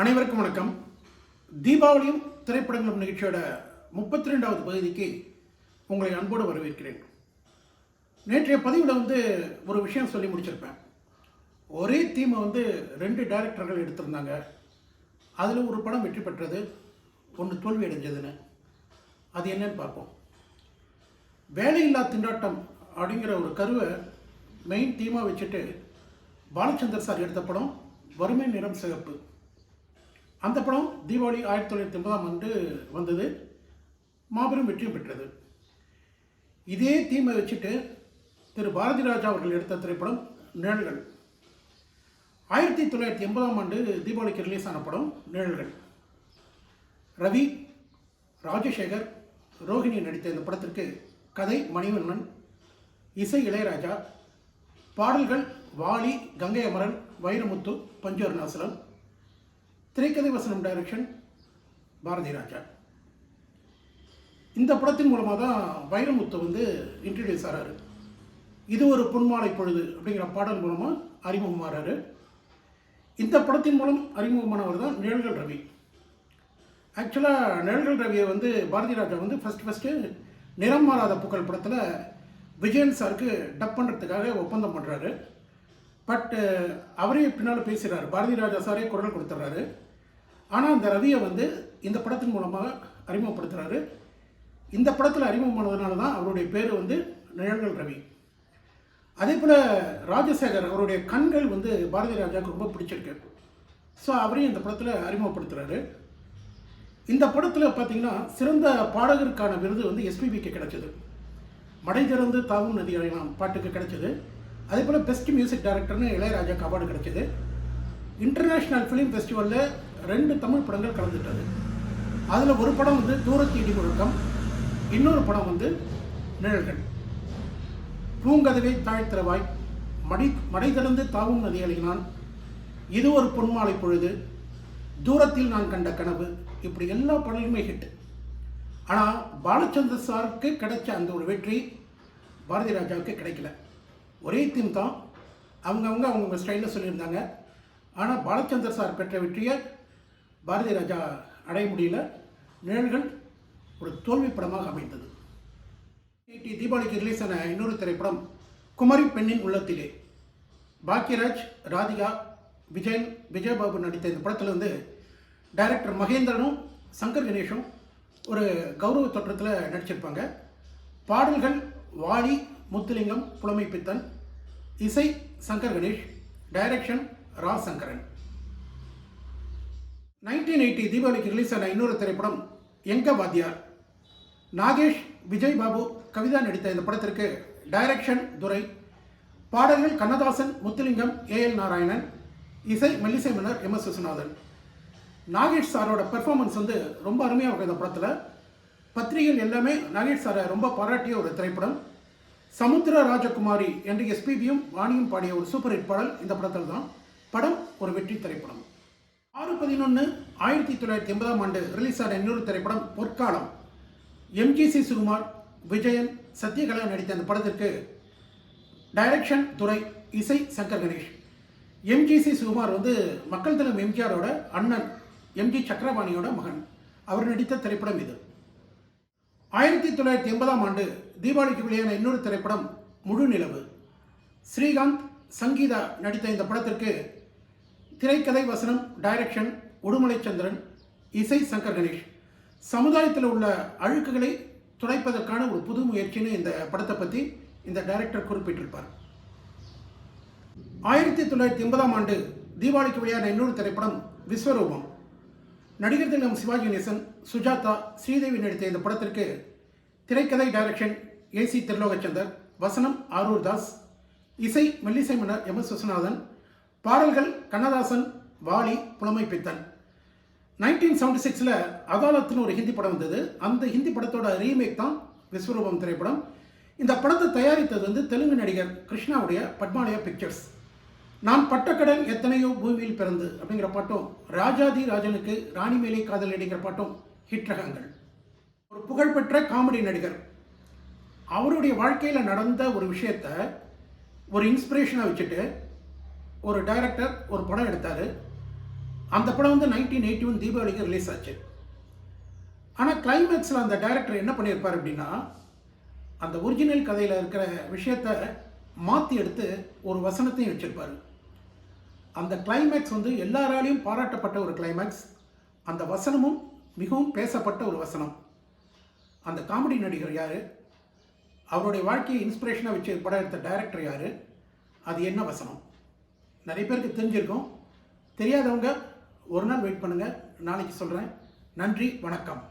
அனைவருக்கும் வணக்கம். தீபாவளியும் திரைப்படங்களும் நிகழ்ச்சியோட முப்பத்தி ரெண்டாவது பகுதிக்கு உங்களை அன்போடு வரவேற்கிறேன். நேற்றைய பதிவில் வந்து ஒரு விஷயம் சொல்லி முடிச்சிருப்பேன். ஒரே தீமை வந்து ரெண்டு டைரக்டர்கள் எடுத்திருந்தாங்க. அதில் ஒரு படம் வெற்றி பெற்றது ஒன்று தோல்வி அடைஞ்சதுன்னு. அது என்னன்னு பார்ப்போம். வேலையில்லா திண்டாட்டம் அப்படிங்கிற ஒரு கருவை மெயின் தீமாக வச்சுட்டு பாலச்சந்தர் சார் எடுத்த படம் வறுமை நிறம் சிகப்பு. அந்த படம் தீபாவளி ஆயிரத்தி தொள்ளாயிரத்தி எண்பதாம் ஆண்டு வந்தது. மாபெரும் வெற்றியும் பெற்றது. இதே தீமை வச்சுட்டு திரு பாரதி ராஜா அவர்கள் எடுத்த திரைப்படம் நிழல்கள். ஆயிரத்தி தொள்ளாயிரத்தி எண்பதாம் ஆண்டு தீபாவளிக்கு ரிலீஸ் ஆன படம் நிழல்கள். ரவி ராஜசேகர் ரோஹிணி நடித்த இந்த படத்திற்கு கதை மணிவண்ணன் இசை இளையராஜா பாடல்கள் வாலி கங்கை அமரன் வைரமுத்து பஞ்சு அருணாசலம் திரைக்கதை வசனம் டைரக்ஷன் பாரதி ராஜா. இந்த படத்தின் மூலமாக தான் வைரமுத்து வந்து இன்ட்ரடியூஸ் ஆகிறாரு இது ஒரு பொன்மாலை பொழுது அப்படிங்கிற பாடல் மூலமாக அறிமுகமாகிறாரு இந்த படத்தின் மூலம் அறிமுகமானவர் தான் நிழல்கள் ரவி. ஆக்சுவலாக நிழல்கள் ரவியை வந்து பாரதி ராஜா வந்து ஃபஸ்ட் ஃபஸ்ட்டு நிறம் மாறாத புகழ் படத்தில் விஜயன் சாருக்கு டப் பண்ணுறதுக்காக ஒப்பந்தம் பண்ணுறாரு பட் அவரே பின்னால் பேசுகிறார் பாரதி ராஜா சாரே குரல் கொடுத்துட்றாரு ஆனால் அந்த ரவியை வந்து இந்த படத்தின் மூலமாக அறிமுகப்படுத்துகிறாரு இந்த படத்தில் அறிமுகமானதுனால தான் அவருடைய பேர் வந்து நிழல்கள் ரவி. அதே போல் ராஜசேகர் அவருடைய கண்கள் வந்து பாரதி ராஜாவுக்கு ரொம்ப பிடிச்சிருக்கு. ஸோ அவரையும் இந்த படத்தில் அறிமுகப்படுத்துகிறாரு இந்த படத்தில் பார்த்தீங்கன்னா சிறந்த பாடகருக்கான விருது வந்து எஸ்பிபிக்கு கிடைச்சது. மடை திறந்து தாவும் நதி அறையலாம் பாட்டுக்கு கிடைச்சது. அதே போல் பெஸ்ட் மியூசிக் டைரக்டர்னு இளையராஜாக்கு அவார்டு கிடைச்சது. இன்டர்நேஷ்னல் ஃபிலிம் ஃபெஸ்டிவலில் ரெண்டு தமிழ் படங்கள் கலந்துட்டது. அதில் ஒரு படம் வந்து தூரத்து இடி முழக்கம் இன்னொரு படம் வந்து நிழல்கள். பூங்கதவை தாழ்த்திறவாய் மடி மடை திறந்து தாவும் நதி இது ஒரு பொன்மாலை பொழுது தூரத்தில் நான் கண்ட கனவு இப்படி எல்லா படங்களுமே ஹிட் ஆனால் பாலச்சந்தர் சாருக்கு கிடைச்ச அந்த ஒரு வெற்றி பாரதி ராஜாவுக்கு கிடைக்கல. ஒரே தீம் தான். அவங்கவுங்க அவங்கவுங்க ஸ்டைலில் சொல்லியிருந்தாங்க. ஆனால் பாலச்சந்தர் சார் பெற்ற வெற்றியை பாரதி ராஜா அடைய முடியல. நிழல்கள் ஒரு தோல்வி படமாக அமைந்தது. டி தீபாவளிக்கு ரிலீஸ் ஆன இன்னொரு திரைப்படம் குமரி பெண்ணின் உள்ளத்திலே. பாக்யராஜ் ராதிகா விஜயன் விஜயபாபு நடித்த இந்த படத்தில் வந்து டைரக்டர் மகேந்திரனும் சங்கர் கணேஷும் ஒரு கௌரவ தோற்றத்தில் நடிச்சிருப்பாங்க. பாடல்கள் வாலி முத்துலிங்கம் புலமை பித்தன் இசை Shankar Ganesh direction Ra Sankaran nineteen eighty தீபாவளிக்கு ரிலீஸ் ஆன இன்னொரு திரைப்படம் எங்க வாத்தியார் நாகேஷ் விஜய் பாபு கவிதா நடித்த இந்த படத்திற்கு டைரக்ஷன் துரை. பாடல்கள் கண்ணதாசன் முத்துலிங்கம் ஏஎல் நாராயணன் இசை மெல்லிசை மன்னர் எம் எஸ் விஸ்வநாதன். நாகேஷ் சாரோட பெர்ஃபார்மன்ஸ் வந்து ரொம்ப அருமையாக இருக்கும் இந்த படத்தில். பத்திரிகைகள் எல்லாமே நாகேஷ் சாரை ரொம்ப பாராட்டிய ஒரு திரைப்படம். சமுத்திர ராஜகுமாரி என்று எஸ்பிபியும் வாணியும் பாடிய ஒரு சூப்பர் ஹிட் பாடல் இந்த படத்தில் தான் படம் ஒரு வெற்றி திரைப்படம். ஆறு பதினொன்று ஆயிரத்தி தொள்ளாயிரத்தி எண்பதாம் ஆண்டு ரிலீஸ் ஆன இன்னொரு திரைப்படம் பொற்காலம். எம்ஜிசி சுகுமார் விஜயன் சத்யகலா நடித்த அந்த படத்திற்கு டைரக்ஷன் துறை இசை சங்கர் கணேஷ். எம்ஜிசி சுகுமார் வந்து மக்கள் தலம் எம்ஜிஆரோட அண்ணன் எம்ஜி சக்கரபாணியோட மகன். அவர் நடித்த திரைப்படம் இது. ஆயிரத்தி தொள்ளாயிரத்தி எண்பதாம் ஆண்டு தீபாவளிக்கு வெளியான இன்னொரு திரைப்படம் முழு நிலவு ஸ்ரீகாந்த் சங்கீதா நடித்த இந்த படத்திற்கு திரைக்கதை வசனம் டைரக்ஷன் உடுமலைச்சந்திரன் இசை சங்கர் கணேஷ். சமுதாயத்தில் உள்ள அழுக்குகளை துடைப்பதற்கான ஒரு புது முயற்சின்னு இந்த படத்தை பற்றி இந்த டைரக்டர் குறிப்பிட்டிருப்பார். ஆயிரத்தி தொள்ளாயிரத்தி எண்பதாம் ஆண்டு தீபாவளிக்கு வெளியான இன்னொரு திரைப்படம் விஸ்வரூபம். நடிகர் திலகம் சிவாஜி கணேசன் சுஜாதா ஸ்ரீதேவி நடித்த இந்த படத்திற்கு திரைக்கதை டைரக்ஷன் ஏசி திருலோகச்சந்தர் வசனம் ஆரூர் தாஸ் இசை மெல்லிசை மன்னர் எம் எஸ் விஸ்வநாதன் பாடல்கள் கண்ணதாசன் வாலி புலமை பித்தன். நைன்டீன் செவன்டி சிக்ஸில் அதாலத்னு ஒரு ஹிந்தி படம் வந்தது. அந்த ஹிந்தி படத்தோட ரீமேக் தான் விஸ்வரூபம் திரைப்படம். இந்த படத்தை தயாரித்தது வந்து தெலுங்கு நடிகர் கிருஷ்ணாவுடைய பத்மாலயா பிக்சர்ஸ். நான் பட்டக்கடன் எத்தனையோ பூமியில் பிறந்து அப்படிங்கிற பாட்டும் ராஜாதி ராஜனுக்கு ராணி மேலே காதல் அடிங்கிற பாட்டும் ஹிட் ரகங்கள். ஒரு புகழ்பெற்ற காமெடி நடிகர். அவருடைய வாழ்க்கையில் நடந்த ஒரு விஷயத்த ஒரு இன்ஸ்பிரேஷனாக வச்சுட்டு ஒரு டைரக்டர் ஒரு படம் எடுத்தார். அந்த படம் வந்து நைன்டீன் எயிட்டி ஒன் தீபாவளிக்கு ரிலீஸ் ஆச்சு. ஆனால் கிளைமேக்ஸில் அந்த டைரக்டர் என்ன பண்ணியிருப்பார் அப்படின்னா அந்த ஒரிஜினல் கதையில் இருக்கிற விஷயத்தை மாற்றி எடுத்து ஒரு வசனத்தையும் வச்சுருப்பார். அந்த கிளைமேக்ஸ் வந்து எல்லாராலையும் பாராட்டப்பட்ட ஒரு கிளைமேக்ஸ் அந்த வசனமும் மிகவும் பேசப்பட்ட ஒரு வசனம். அந்த காமெடி நடிகர் யார்? அவருடைய வாழ்க்கையை இன்ஸ்பிரேஷனாக வச்சு படம் எடுத்த டைரக்டர் யார்? அது என்ன வசனம்? நிறைய பேருக்கு தெரிஞ்சிருக்கும். தெரியாதவங்க ஒரு நாள் வெயிட் பண்ணுங்கள் நாளைக்கு சொல்கிறேன் நன்றி வணக்கம்.